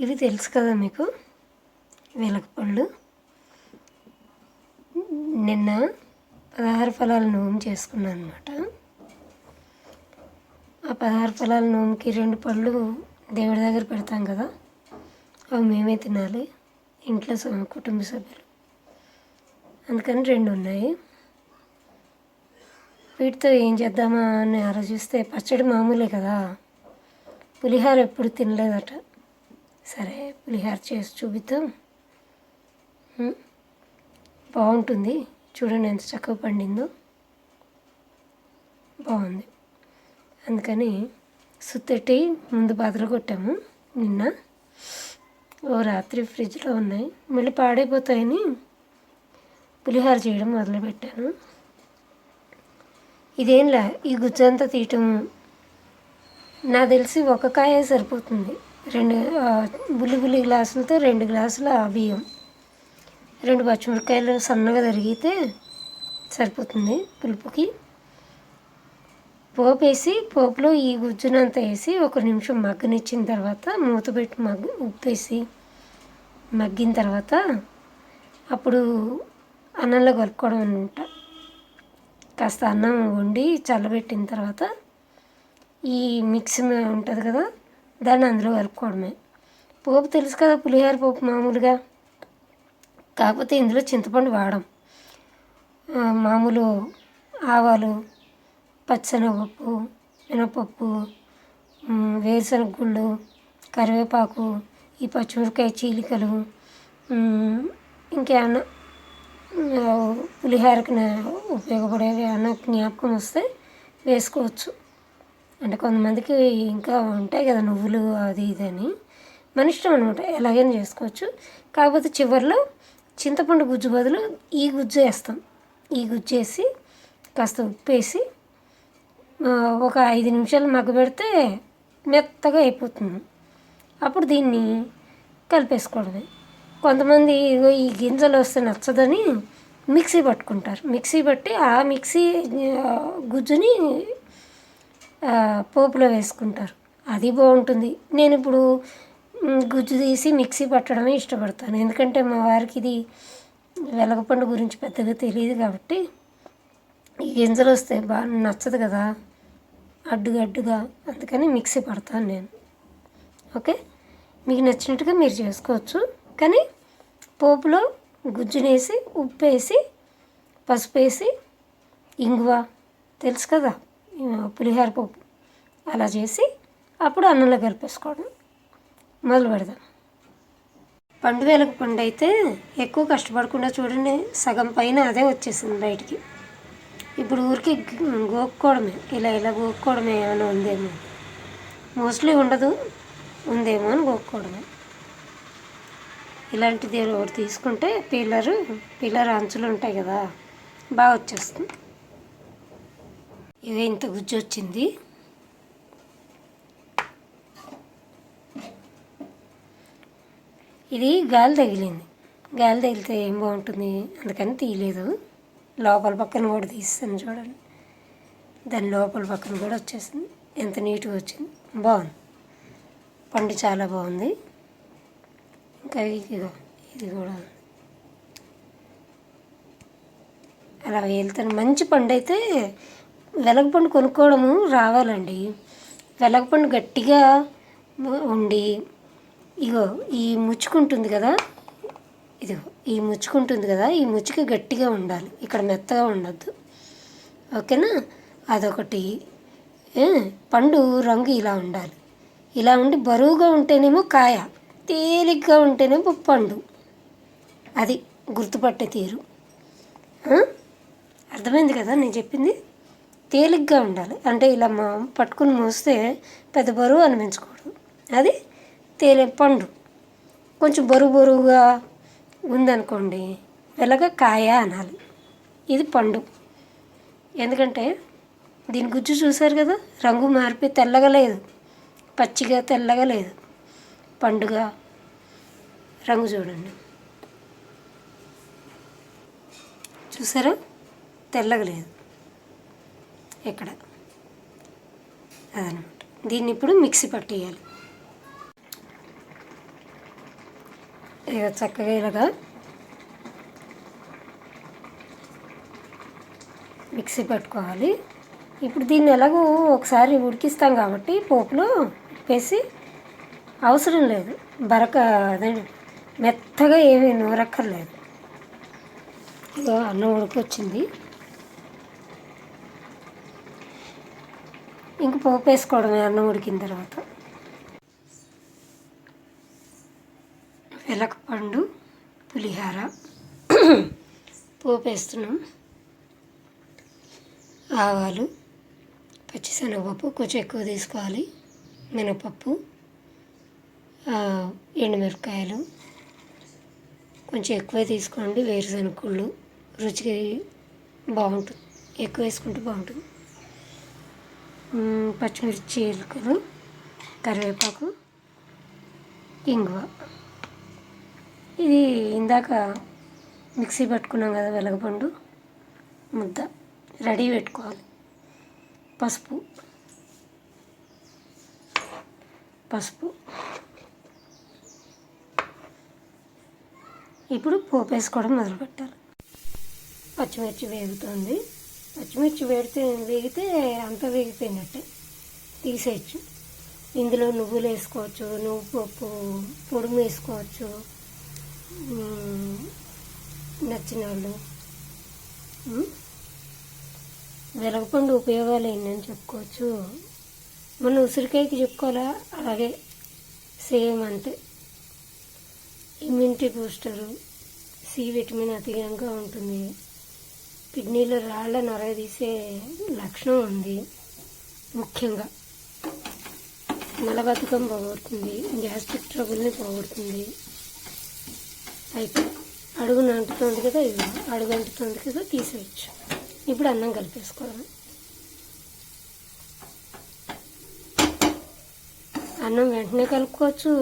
ఇవి తెలుసు కదా మీకు? వెలగపళ్ళు నిన్న పదహారు ఫలాలు నోము చేసుకున్నాను అనమాట ఆ పదహారు ఫలాల నోముకి రెండు పళ్ళు దేవుడి దగ్గర పెడతాం కదా అవి మేమే తినాలి ఇంట్లో కుటుంబ సభ్యులు. అందుకని రెండు ఉన్నాయి. వీటితో ఏం చేద్దామా అని ఆలోచిస్తే పచ్చడి మామూలే కదా. పులిహార ఎప్పుడు తినలేదట. సరే పులిహార చేసి చూపిద్దాం. బాగుంటుంది. చూడండి ఎంత చక్కగా పండిందో. బాగుంది. అందుకని సుత్తెట్టి ముందు బదులు కొట్టాము నిన్న. ఓ రాత్రి ఫ్రిడ్జ్లో ఉన్నాయి. మళ్ళీ పాడైపోతాయని పులిహార చేయడం మొదలుపెట్టాను. ఇదేంలా? ఈ గుజ్జంతా తీయటము నాకు తెలిసి ఒక కాయ సరిపోతుంది. రెండు ఆ, బుల్లి బుల్లి గ్లాసులతో రెండు గ్లాసుల బియ్యం. రెండు పచ్చిమిరపకాయలు సన్నగా తరిగితే సరిపోతుంది పులుపుకి. పోపు వేసి పోపులో ఈ గుజ్జునంతా వేసి ఒక నిమిషం మగ్గనిచ్చిన తర్వాత మూత పెట్టి మగ్గు ఉప్పేసి మగ్గిన తర్వాత అప్పుడు అన్నంలో కలుపుకోవడం అనమాట కాస్త అన్నం వండి చల్లబెట్టిన తర్వాత ఈ మిక్సీ ఉంటుంది కదా దాన్ని అందులో కలుపుకోవడమే పోపు తెలుసు కదా పులిహోర పోపు మామూలుగా? కాకపోతే ఇందులో చింతపండు వాడం. మామూలు ఆవాలు పచ్చనగపప్పు మినపప్పు వేరుశనగ గుళ్ళు కరివేపాకు ఈ పచ్చిమిరపకాయ చీలికలు ఇంకేమన్నా పులిహోరకు పులిహోరకి ఉపయోగపడేవి ఏమన్నా జ్ఞాపకం వస్తే వేసుకోవచ్చు. అంటే కొంతమందికి ఇంకా ఉంటాయి కదా నువ్వులు అది ఇది అని. మన ఇష్టం అనమాట ఎలాగైనా చేసుకోవచ్చు. కాకపోతే చివరిలో చింతపండు గుజ్జు బదులు ఈ గుజ్జు వేస్తాం. ఈ గుజ్జు వేసి కాస్త ఉప్పు వేసి ఒక ఐదు నిమిషాలు మగ్గబెడితే మెత్తగా అయిపోతుంది. అప్పుడు దీన్ని కలిపేసుకోవడమే. కొంతమంది ఈ గింజలు వస్తే నచ్చదని మిక్సీ పట్టుకుంటారు. మిక్సీ పట్టి ఆ మిక్సీ గుజ్జుని పోపులో వేసుకుంటారు. అది బాగుంటుంది. నేను ఇప్పుడు గుజ్జు తీసి మిక్సీ పట్టడమే ఇష్టపడతాను. ఎందుకంటే మా వారికి ఇది వెలగపండు గురించి పెద్దగా తెలియదు కాబట్టి ఈ గింజలు వస్తే బాగా నచ్చదు కదా. అడ్డుగడ్డుగా. అందుకని మిక్సీ పడతాను నేను. ఓకే? మీకు నచ్చినట్టుగా మీరు చేసుకోవచ్చు. కానీ పోపులో గుజ్జునేసి ఉప్పు వేసి పసుపు వేసి ఇంగువ. తెలుసు కదా? పులిహోర పప్పు. అలా చేసి అప్పుడు అన్నంలో కలిపేసుకోవడం మొదలు పెడదాం. పండు వేలకు పండు అయితే ఎక్కువ కష్టపడకుండా చూడండి సగం పైన అదే వచ్చేసింది బయటికి. ఇప్పుడు ఊరికి గోక్కోవడమే. ఇలా ఇలా గోక్కోవడమే ఏమైనా ఉందేమో. మోస్ట్లీ ఉండదు ఉందేమో అని గోక్కోవడమే. ఇలాంటిది ఒకటి తీసుకుంటే పిల్లరు పిల్లరు అంచులు ఉంటాయి కదా బాగా వచ్చేస్తుంది. ఇదే ఇంత గుజ్జు వచ్చింది ఇది గాలి తగిలింది. గాలి తగిలితే ఏం బాగుంటుంది? అందుకని తీయలేదు. లోపల పక్కన కూడా తీస్తాను చూడండి. దాని లోపల పక్కన కూడా వచ్చేసింది. ఎంత నీట్గా వచ్చింది. బాగుంది. పండు చాలా బాగుంది. ఇంకా ఇదిగో ఇది కూడా అలా వెళ్తాను మంచి పండు అయితే వెలగపండు కొనుక్కోవడము రావాలండి. వెలగపండు గట్టిగా ఉండి ఇగో ఈ ముచ్చుకుంటుంది కదా ఇదిగో ఈ ముచ్చుకుంటుంది కదా ఈ ముచ్చుకి గట్టిగా ఉండాలి. ఇక్కడ మెత్తగా ఉండద్దు. ఓకేనా? అదొకటి. పండు రంగు ఇలా ఉండాలి. ఇలా ఉండి బరువుగా ఉంటేనేమో కాయ తేలిగ్గా ఉంటేనేమో పండు. అది గుర్తుపట్టే తీరు. అర్థమైంది కదా నేను చెప్పింది? తేలిగ్గా ఉండాలి. అంటే ఇలా మా పట్టుకుని మోస్తే పెద్ద బరువు అనిపించకూడదు. అది తేలి పండు. కొంచెం బరువు బరువుగా ఉందనుకోండి వెలగ కాయ అనాలి. ఇది పండు. ఎందుకంటే దీని గుజ్జు చూశారు కదా రంగు మారిపోయి తెల్లగా లేదు. పచ్చిగా తెల్లగా లేదు. పండుగ రంగు చూడండి. చూసారా? తెల్లగా లేదు. ఇక్కడ అదనమాట. దీన్ని ఇప్పుడు మిక్సీ పట్టేయాలి. ఇక చక్కగా ఇలాగా మిక్సీ పెట్టుకోవాలి. ఇప్పుడు దీన్ని ఎలాగో ఒకసారి ఉడికిస్తాం కాబట్టి పోపులో వేసి అవసరం లేదు. బరక అదే మెత్తగా ఏమీ నూరక్కర్లేదు. అన్నం ఉడికొచ్చింది. ఇంక పోపు వేసుకోవడమే అన్నం ఉడికిన తర్వాత. వెలకపండు పులిహార పోపు వేస్తున్నాం ఆవాలు పచ్చిశనగపప్పు కొంచెం ఎక్కువ తీసుకోవాలి. మినపప్పు ఎండుమిరపకాయలు కొంచెం ఎక్కువే తీసుకోండి. వేరుశనగకుళ్ళు రుచికి బాగుంటుంది ఎక్కువ వేసుకుంటే బాగుంటుంది. పచ్చిమిర్చి ఎలుకలు కరివేపాకు ఇంగువ. ఇది ఇందాక మిక్సీ పట్టుకున్నాం కదా వెలగపండు ముద్ద. రెడీ పెట్టుకోవాలి. పసుపు. పసుపు. ఇప్పుడు పోపు వేసుకోవడం మొదలు పెట్టాలి పచ్చిమిర్చి వేగుతుంది. పచ్చిమిర్చి వేడితే వేగితే అంత వేగిపోయినట్టే. తీసేయచ్చు. ఇందులో నువ్వులు వేసుకోవచ్చు నువ్వు పప్పు పొడుము వేసుకోవచ్చు. నచ్చిన వాళ్ళు వెలగపండు ఉపయోగాలు ఏంటని చెప్పుకోవచ్చు. మన ఉసిరికాయకి చెప్పుకోవాలా? అలాగే సేమ్ అంతే. ఇమ్యూనిటీ బూస్టరు సి విటమిన్ అధికంగా ఉంటుంది. కిడ్నీలో రాళ్ళ నరదీసే లక్షణం ఉంది ముఖ్యంగా. మలబద్ధకం పోగొడుతుంది గ్యాస్ట్రిక్ ట్రబుల్ని పోగొడుతుంది. అయితే అడుగు అంటుతుంది కదా ఇది అడుగు అంటుతుంది కదా తీసేయచ్చు. ఇప్పుడు అన్నం కలిపేసుకోవడం అన్నం వెంటనే కలుపుకోవచ్చు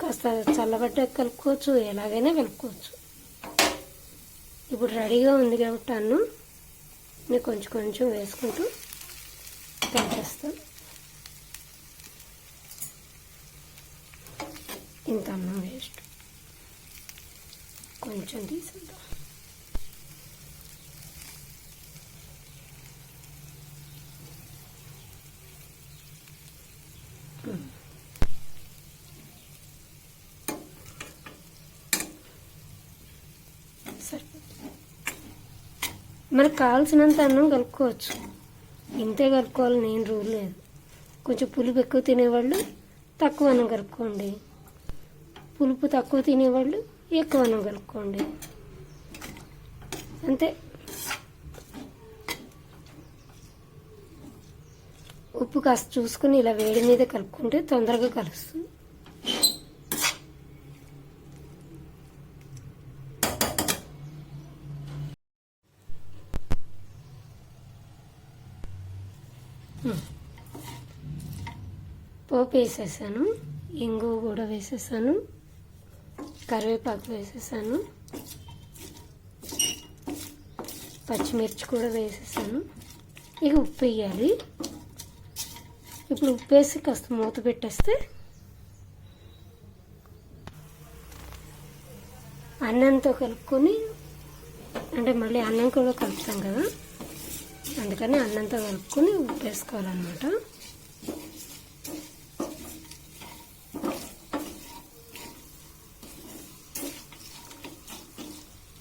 కాస్త చల్లబడ్డాక కలుపుకోవచ్చు ఎలాగైనా కలుపుకోవచ్చు. ఇప్పుడు రెడీగా ఉంది కాబట్టి అన్నం నేను కొంచెం కొంచెం వేసుకుంటూ కలిపేస్తాను ఇంత అన్నం వేస్ట్. కొంచెం తీసుకుంటాం సరిపోతుంది మనకు కావాల్సినంత అన్నం కలుపుకోవచ్చు. ఇంతే కలుపుకోవాలి నేను రూల్ లేదు. కొంచెం పులుపు ఎక్కువ తినేవాళ్ళు తక్కువ అన్నం కలుపుకోండి. పులుపు తక్కువ తినేవాళ్ళు ఎక్కువ అన్నం కలుపుకోండి. అంతే. ఉప్పు కాస్త చూసుకుని ఇలా వేడి మీద కలుపుకుంటే తొందరగా కలుస్తుంది. పోపు వేసేసాను ఇంగు కూడా వేసేసాను కరివేపాకు వేసేసాను పచ్చిమిర్చి కూడా వేసేసాను. ఇక ఉప్పు వేయాలి. ఇప్పుడు ఉప్పు వేసి కాస్త మూత పెట్టేస్తే అన్నంతో కలుపుకొని అంటే మళ్ళీ అన్నం కూడా కలుపుతాం కదా అందుకని అన్నంతో కలుపుకొని ఉప్పు వేసుకోవాలన్నమాట.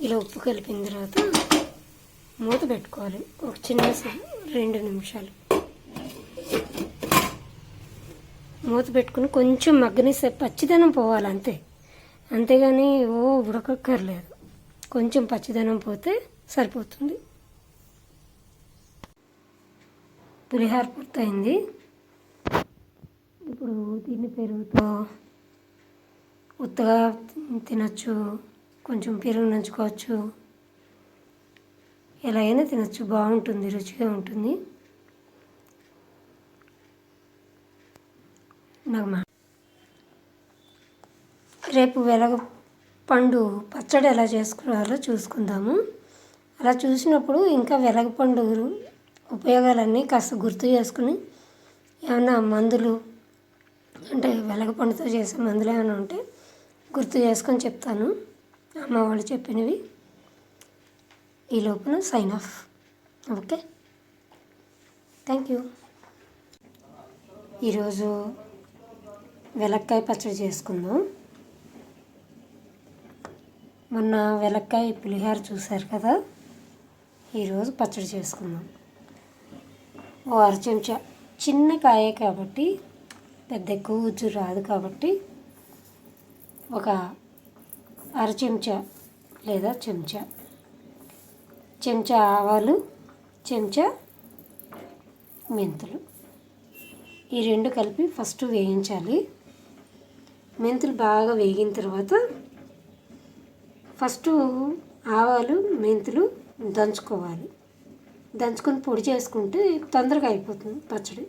ఇలా ఉప్పు కలిపిన తర్వాత మూత పెట్టుకోవాలి. ఒక చిన్న రెండు నిమిషాలు. మూత పెట్టుకుని కొంచెం మగ్గనిస్తే పచ్చిదనం పోవాలి అంతే. అంతేగాని ఓ ఉడకక్కర్లేదు. కొంచెం పచ్చిదనం పోతే సరిపోతుంది. పులిహార పూర్తయింది. ఇప్పుడు దీన్ని పెరుగుతో ఉత్తగా తినచ్చు. కొంచెం పెరుగు నంచుకోవచ్చు. ఎలాగైనా తినచ్చు. బాగుంటుంది. రుచిగా ఉంటుంది. నాకు మా రేపు వెలగ పండు పచ్చడి ఎలా చేసుకోవాలో చూసుకుందాము. అలా చూసినప్పుడు ఇంకా వెలగపండు ఉపయోగాలన్నీ కాస్త గుర్తు చేసుకుని ఏమన్నా మందులు అంటే వెలగపండుతో చేసే మందులు ఏమైనా ఉంటే గుర్తు చేసుకొని చెప్తాను. అమ్మ వాళ్ళు చెప్పినవి. ఈ లోపల sign off okay? Thank you ఈరోజు వెలక్కాయ పచ్చడి చేసుకుందాం. మొన్న వెలక్కాయ పులిహోర చూశారు కదా? ఈరోజు పచ్చడి చేసుకుందాం. ఓ అర చెంచా చిన్న కాయ కాబట్టి పెద్ద ఎక్కువ రాదు కాబట్టి ఒక అర చెంచా లేదా చెంచా. చెంచా ఆవాలు చెంచా మెంతులు. ఈ రెండు కలిపి ఫస్ట్ వేయించాలి. మెంతులు బాగా వేగిన తర్వాత ఫస్ట్ ఆవాలు మెంతులు దంచుకోవాలి. దంచుకొని పొడి చేసుకుంటే తొందరగా అయిపోతుంది పచ్చడి.